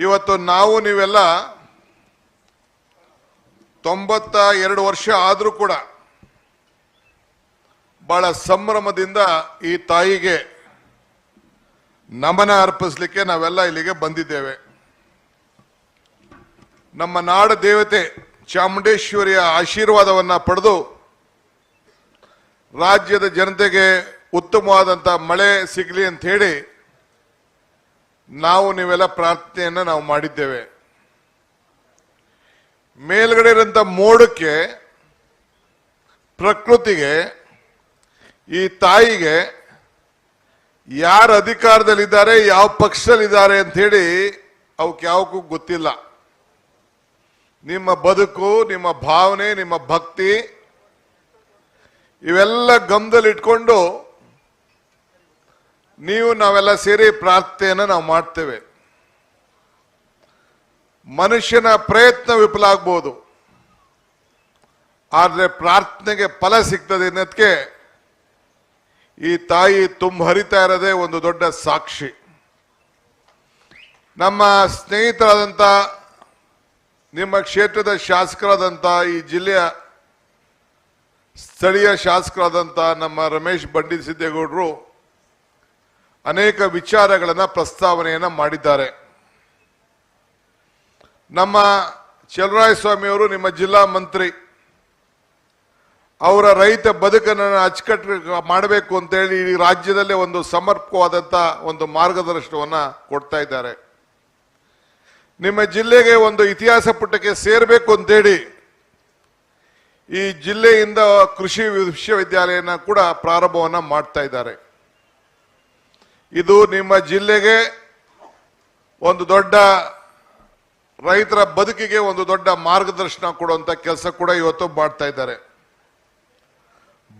ಇವತ್ತು ನಾವು ನೀವೆಲ್ಲ ತೊಂಬತ್ತ ಎರಡು ವರ್ಷ ಆದರೂ ಕೂಡ ಬಹಳ ಸಂಭ್ರಮದಿಂದ ಈ ತಾಯಿಗೆ ನಮನ ಅರ್ಪಿಸ್ಲಿಕ್ಕೆ ನಾವೆಲ್ಲ ಇಲ್ಲಿಗೆ ಬಂದಿದ್ದೇವೆ. ನಮ್ಮ ನಾಡ ದೇವತೆ ಚಾಮುಂಡೇಶ್ವರಿಯ ಆಶೀರ್ವಾದವನ್ನು ಪಡೆದು ರಾಜ್ಯದ ಜನತೆಗೆ ಉತ್ತಮವಾದಂಥ ಮಳೆ ಸಿಗಲಿ ಅಂತ ಹೇಳಿ ನಾವು ನೀವೆಲ್ಲ ಪ್ರಾರ್ಥನೆಯನ್ನ ನಾವು ಮಾಡಿದ್ದೇವೆ. ಮೇಲ್ಗಡೆ ಇರೋಂಥ ಮೋಡಕ್ಕೆ, ಪ್ರಕೃತಿಗೆ, ಈ ತಾಯಿಗೆ, ಯಾರು ಅಧಿಕಾರದಲ್ಲಿದ್ದಾರೆ, ಯಾವ ಪಕ್ಷದಲ್ಲಿದ್ದಾರೆ ಅಂತ ಹೇಳಿ ಅವಕ್ಕೆ ಯಾವಕ್ಕೂ ಗೊತ್ತಿಲ್ಲ. ನಿಮ್ಮ ಬದುಕು, ನಿಮ್ಮ ಭಾವನೆ, ನಿಮ್ಮ ಭಕ್ತಿ, ಇವೆಲ್ಲ ಗಮನದಲ್ಲಿಟ್ಕೊಂಡು ನೀವು ನಾವೆಲ್ಲ ಸೇರಿ ಪ್ರಾರ್ಥನೆಯನ್ನು ನಾವು ಮಾಡ್ತೇವೆ. ಮನುಷ್ಯನ ಪ್ರಯತ್ನ ವಿಫಲ ಆಗ್ಬೋದು. ಆದರೆ ಪ್ರಾರ್ಥನೆಗೆ ಫಲ ಸಿಗ್ತದೆ ಅನ್ನೋದಕ್ಕೆ ಈ ತಾಯಿ ತುಂಬ ಹರಿತಾ ಇರೋದೇ ಒಂದು ದೊಡ್ಡ ಸಾಕ್ಷಿ. ನಮ್ಮ ಸ್ನೇಹಿತರಾದಂಥ, ನಿಮ್ಮ ಕ್ಷೇತ್ರದ ಶಾಸಕರಾದಂಥ ಈ ಜಿಲ್ಲೆಯ ಸ್ಥಳೀಯ ಶಾಸಕರಾದಂಥ ನಮ್ಮ ರಮೇಶ್ ಬಂಡಿ ಸಿದ್ದೇಗೌಡರು ಅನೇಕ ವಿಚಾರಗಳನ್ನು ಪ್ರಸ್ತಾವನೆಯನ್ನು ಮಾಡಿದ್ದಾರೆ. ನಮ್ಮ ಚಲರಾಯ ಸ್ವಾಮಿಯವರು ನಿಮ್ಮ ಜಿಲ್ಲಾ ಮಂತ್ರಿ, ಅವರ ರೈತ ಬದುಕನ್ನು ಅಚ್ಚುಕಟ್ಟು ಮಾಡಬೇಕು ಅಂತೇಳಿ ಈ ರಾಜ್ಯದಲ್ಲೇ ಒಂದು ಸಮರ್ಪಕವಾದಂಥ ಒಂದು ಮಾರ್ಗದರ್ಶನವನ್ನು ಕೊಡ್ತಾ ಇದ್ದಾರೆ. ನಿಮ್ಮ ಜಿಲ್ಲೆಗೆ ಒಂದು ಇತಿಹಾಸ ಪುಟಕ್ಕೆ ಸೇರಬೇಕು ಅಂತೇಳಿ ಈ ಜಿಲ್ಲೆಯಿಂದ ಕೃಷಿ ವಿಶ್ವವಿದ್ಯಾಲಯನ ಕೂಡ ಪ್ರಾರಂಭವನ್ನು ಮಾಡ್ತಾ ಇದ್ದಾರೆ. ಇದು ನಿಮ್ಮ ಜಿಲ್ಲೆಗೆ ಒಂದು ದೊಡ್ಡ ರೈತರ ಬದುಕಿಗೆ ಒಂದು ದೊಡ್ಡ ಮಾರ್ಗದರ್ಶನ ಕೊಡುವಂತ ಕೆಲಸ ಕೂಡ ಇವತ್ತು ಮಾಡ್ತಾ ಇದ್ದಾರೆ.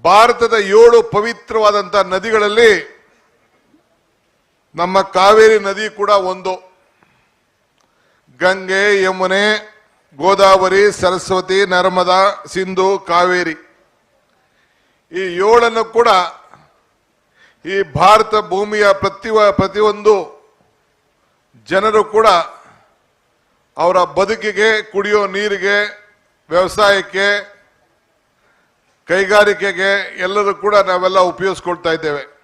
ಭಾರತದ ಏಳು ಪವಿತ್ರವಾದಂತ ನದಿಗಳಲ್ಲಿ ನಮ್ಮ ಕಾವೇರಿ ನದಿ ಕೂಡ ಒಂದು. ಗಂಗೆ, ಯಮುನೆ, ಗೋದಾವರಿ, ಸರಸ್ವತಿ, ನರ್ಮದಾ, ಸಿಂಧು, ಕಾವೇರಿ ಈ ಏಳನ್ನು ಕೂಡ ಈ ಭಾರತ ಭೂಮಿಯ ಪ್ರತಿ ಪ್ರತಿಯೊಂದು ಜನರು ಕೂಡ ಅವರ ಬದುಕಿಗೆ, ಕುಡಿಯೋ ನೀರಿಗೆ, ವ್ಯವಸಾಯಕ್ಕೆ, ಕೈಗಾರಿಕೆಗೆ ಎಲ್ಲರೂ ಕೂಡ ನಾವೆಲ್ಲ ಉಪಯೋಗಿಸ್ಕೊಳ್ತಾ ಇದ್ದೇವೆ.